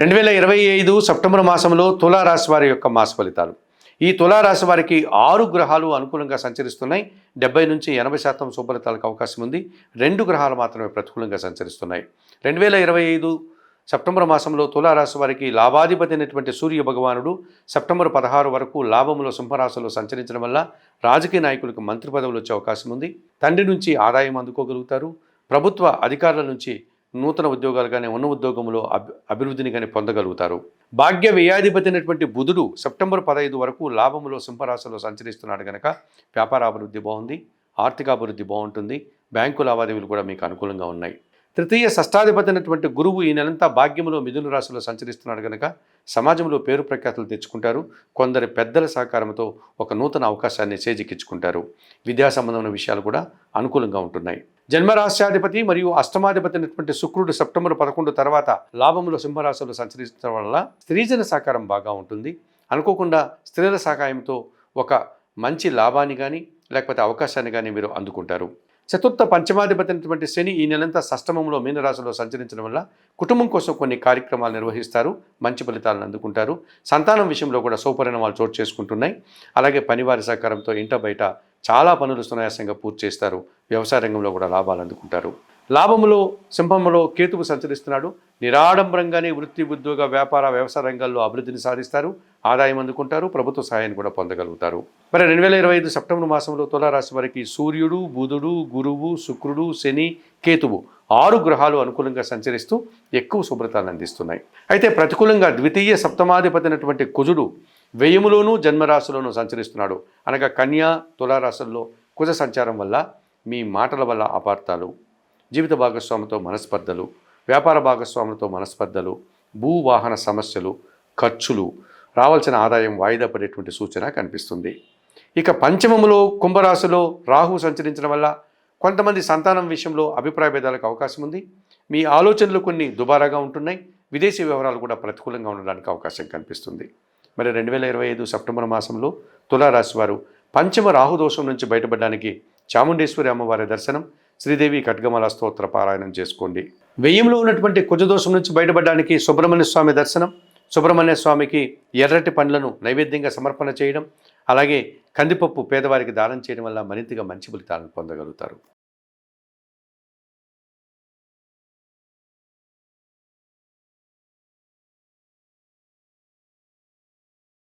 రెండు వేల ఇరవై ఐదు సెప్టెంబర్ మాసంలో తులారాశి వారి యొక్క మాస ఫలితాలు. ఈ తులారాశి వారికి ఆరు గ్రహాలు అనుకూలంగా సంచరిస్తున్నాయి. డెబ్బై నుంచి ఎనభై శాతం శుభలితాలకు అవకాశం ఉంది. రెండు గ్రహాలు మాత్రమే ప్రతికూలంగా సంచరిస్తున్నాయి. రెండు వేల ఇరవై ఐదు సెప్టెంబర్ మాసంలో తులారాశి వారికి లాభాధిపతి అయినటువంటి సూర్య భగవానుడు సెప్టెంబర్ పదహారు వరకు లాభంలో సింహరాశిలో సంచరించడం వల్ల రాజకీయ నాయకులకు మంత్రి పదవులు వచ్చే అవకాశం ఉంది. తండ్రి నుంచి ఆదాయం అందుకోగలుగుతారు. ప్రభుత్వ అధికారుల నుంచి నూతన ఉద్యోగాలు కానీ ఉన్న ఉద్యోగంలో అభివృద్ధిని కానీ పొందగలుగుతారు. భాగ్య వ్యయాధిపతి అయినటువంటి బుధుడు సెప్టెంబర్ పదహైదు వరకు లాభములో సింహరాశిలో సంచరిస్తున్నాడు కనుక వ్యాపార అభివృద్ధి బాగుంది ఆర్థిక అభివృద్ధి బాగుంటుంది బ్యాంకు లావాదేవీలు కూడా మీకు అనుకూలంగా ఉన్నాయి. తృతీయ షష్టాధిపతి అయినటువంటి గురువు ఈ నెలంతా భాగ్యములో మిథున రాశిలో సంచరిస్తున్నాడు కనుక సమాజంలో పేరు ప్రఖ్యాతులు తెచ్చుకుంటారు. కొందరి పెద్దల సహకారంతో ఒక నూతన అవకాశాన్ని చేజిక్కించుకుంటారు. విద్యా సంబంధమైన విషయాలు కూడా అనుకూలంగా ఉంటున్నాయి. జన్మరాశ్యాధిపతి మరియు అష్టమాధిపతి అయినటువంటి శుక్రుడు సెప్టెంబర్ పదకొండు తర్వాత లాభములు సింహరాశిలో సంచరించడం వల్ల స్త్రీజన సహకారం బాగా ఉంటుంది. అనుకోకుండా స్త్రీల సహాయంతో ఒక మంచి లాభాన్ని కానీ లేకపోతే అవకాశాన్ని కానీ మీరు అందుకుంటారు. చతుర్థ పంచమాధిపతి అయినటువంటి శని ఈ నెలంతా సష్టమంలో మీనరాశిలో సంచరించడం వల్ల కుటుంబం కోసం కొన్ని కార్యక్రమాలు నిర్వహిస్తారు. మంచి ఫలితాలను అందుకుంటారు. సంతానం విషయంలో కూడా సౌపరిణామాలు చోటు చేసుకుంటున్నాయి. అలాగే పనివారి సహకారంతో ఇంట బయట చాలా పనులు సునాయాసంగా పూర్తి చేస్తారు. వ్యవసాయ రంగంలో కూడా లాభాలు అందుకుంటారు. లాభములో సింహములో కేతువు సంచరిస్తున్నాడు. నిరాడంబరంగానే వృత్తి ఉద్యోగ వ్యాపార వ్యవసాయ రంగాల్లో అభివృద్ధిని సాధిస్తారు. ఆదాయం అందుకుంటారు. ప్రభుత్వ సహాయాన్ని కూడా పొందగలుగుతారు. మరి రెండు వేల ఇరవై ఐదు సెప్టెంబర్ మాసంలో తులారాశి వారికి సూర్యుడు బుధుడు గురువు శుక్రుడు శని కేతువు ఆరు గ్రహాలు అనుకూలంగా సంచరిస్తూ ఎక్కువ శుభ్రతను అందిస్తున్నాయి. అయితే ప్రతికూలంగా ద్వితీయ సప్తమాధిపతి అయినటువంటి కుజుడు వ్యయములోనూ జన్మరాశిలోనూ సంచరిస్తున్నాడు. అనగా కన్యా తులారాశుల్లో కుజ సంచారం వల్ల మీ మాటల వల్ల అపార్థాలు జీవిత భాగస్వామితో మనస్పర్ధలు వ్యాపార భాగస్వాములతో మనస్పర్ధలు భూవాహన సమస్యలు ఖర్చులు రావాల్సిన ఆదాయం వాయిదా పడేటువంటి సూచన కనిపిస్తుంది. ఇక పంచమములో కుంభరాశిలో రాహు సంచరించడం వల్ల కొంతమంది సంతానం విషయంలో అభిప్రాయ భేదాలకు అవకాశం ఉంది. మీ ఆలోచనలు కొన్ని దుబారాగా ఉంటున్నాయి. విదేశీ వ్యవహారాలు కూడా ప్రతికూలంగా ఉండడానికి అవకాశం కనిపిస్తుంది. మరి రెండు వేల ఇరవై ఐదు సెప్టెంబర్ మాసంలో తులారాశి వారు పంచమ రాహుదోషం నుంచి బయటపడడానికి చాముండేశ్వరి అమ్మవారి దర్శనం శ్రీదేవి ఖడ్గమల స్తోత్ర పారాయణం చేసుకోండి. వెయ్యంలో ఉన్నటువంటి కుజదోషం నుంచి బయటపడడానికి సుబ్రహ్మణ్య స్వామి దర్శనం సుబ్రహ్మణ్య స్వామికి ఎర్రటి పండ్లను నైవేద్యంగా సమర్పణ చేయడం అలాగే కందిపప్పు పేదవారికి దానం చేయడం వల్ల మరింతగా మంచి ఫలితాలను పొందగలుగుతారు.